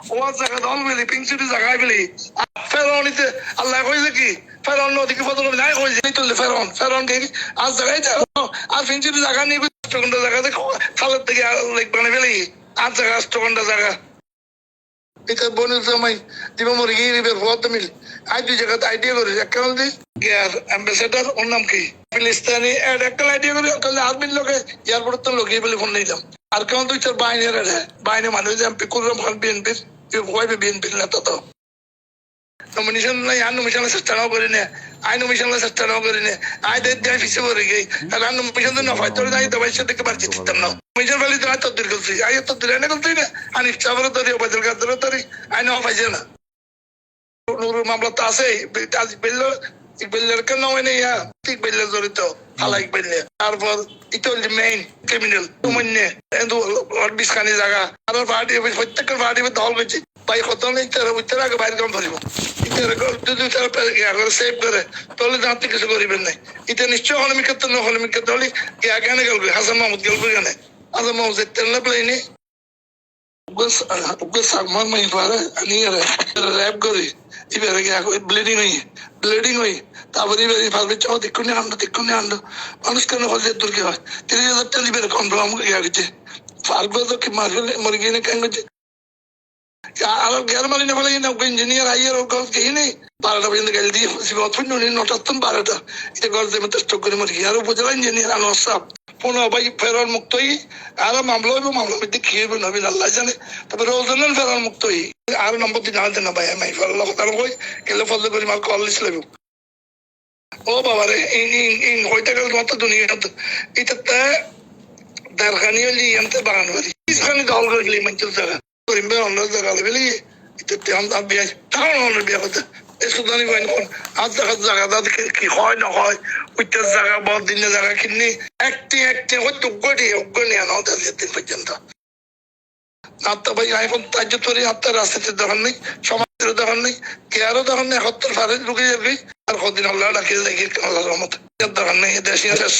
ও জায়গা দল বেলি। পিং সিটি জায়গায় ফেরনিতে আল্লাহ কইছে কি? ফেরন নদীকে ফটো নাই কইছে তুললে ফেরন ফেরন গিয়ে আর জায়গায় আর পিং সিটি জায়গা নিয়ে জায়গাতে খালের থেকে লেক বানিয়ে ফেলি। আর জায়গা আষ্ট ঘণ্টা জায়গা। সময় দিবা মরে গিয়ে নিবে ফত মিল আই দুই জায়গাতে আইডিয়া করি একটা দি গিয়ার অ্যাম্বাসেডার ওর নাম কি ফিলিস্তানি এড একটা আইডিয়া করি কাল আদমিন লোকে এয়ারপোর্ট তো লোকে বলে ফোন নিলাম আর কেমন দুই চার বাইনের রে বাইনে মানুষ এমপি কুরম খান বিএনপির ভয় বিএনপির নেতা তো নমিনেশন নাই আর নমিনেশন চেষ্টা নাও করি না আই নমিনেশন চেষ্টা নাও করি না আই দেখ ফিসে পড়ে গই আর তো না তোর নাই তো বাইশে দেখতে পারছি না নমিনেশন বলি তো তো দূর করছি আই তো এনে করছি না। আনি চাবর তরি না। পাইছে না তো আছে আজ বেল্লো ইকবালের কেন মানে ইয়া ইকবালের জড়িত হালা ইকবালে তারপর ইটো মেইন ক্রিমিনাল তাহলে কিছু করিবেন নাই। এটা নিশ্চয় হলমি ক্ষেত্রে না হলমি ক্ষেত্রে হলে ইয়া কেন গেল হাসান মাহমুদ গেল হাসান মাহমুদ তেল না প্লেনে উগ্র সাগমান মাই পারে আনি র্যাপ করি এবারে গিয়া ব্লিডিং হই ব্লিডিং হই তারপরে এবারে ভাববে চাও দেখুন আনলো দেখুন আনলো মানুষ কেন হলে দুর্গে হয় তিরিশ হাজার টাকা এবারে কনফার্ম গিয়া গেছে ফার্গো তো কি মারলে মরে গিয়ে কেন গেছে আর গ্যার মারি না বলে না ইঞ্জিনিয়ার আইয়ার ওর গল্প গিয়ে নেই বারোটা পর্যন্ত গেল দিয়ে অথবা নুনি নটার বারোটা এটা গল্প দেবে স্টক করে মরে গিয়ে আর উপজেলা ইঞ্জিনিয়ার আনোয়ার সাহেব পুনঃ ভাই ফেরার মুক্ত হই আর মামলা হইব মামলা মধ্যে কি হইব নবীন আল্লাহ জানে। তারপরে রোজানের ফেরার মুক্ত হই আর নম্বর দিন জানতে না ভাই, আমি ফেরার কথা কই, গেলে ফজল করি মার কল লাগবে ও বাবা রে ইন ইন ইন হইতে গেল মতো। দুনিয়া এটাতে দারখানি হলি ইয়ান্তে বাগান বাড়ি ইসখানি দল গেলি মঞ্চল জায়গা। করিম বে অন্য জায়গা বেলি এটাতে আমরা বিয়া অন্য বিয়া এই সুদানি কইন কোন? আর জায়গা জায়গা দাদ কি হয়, না হয়? ওইটার জায়গা বড় দিনের জায়গা কিনি একটি একটি হয়তো গড়ি অজ্ঞানী আনা ওদের দিন পর্যন্ত। আত্মা ভাই এখন তার্য তরি আত্মার রাস্তাতে দোকান নেই, সমাজের দোকান নেই কেয়ারও দোকান নেই হত্যার ফারে ঢুকে যাবি আর কদিন আল্লাহ ডাকে দেখি আল্লাহর রহমত। দোকান নেই দেশি শেষ।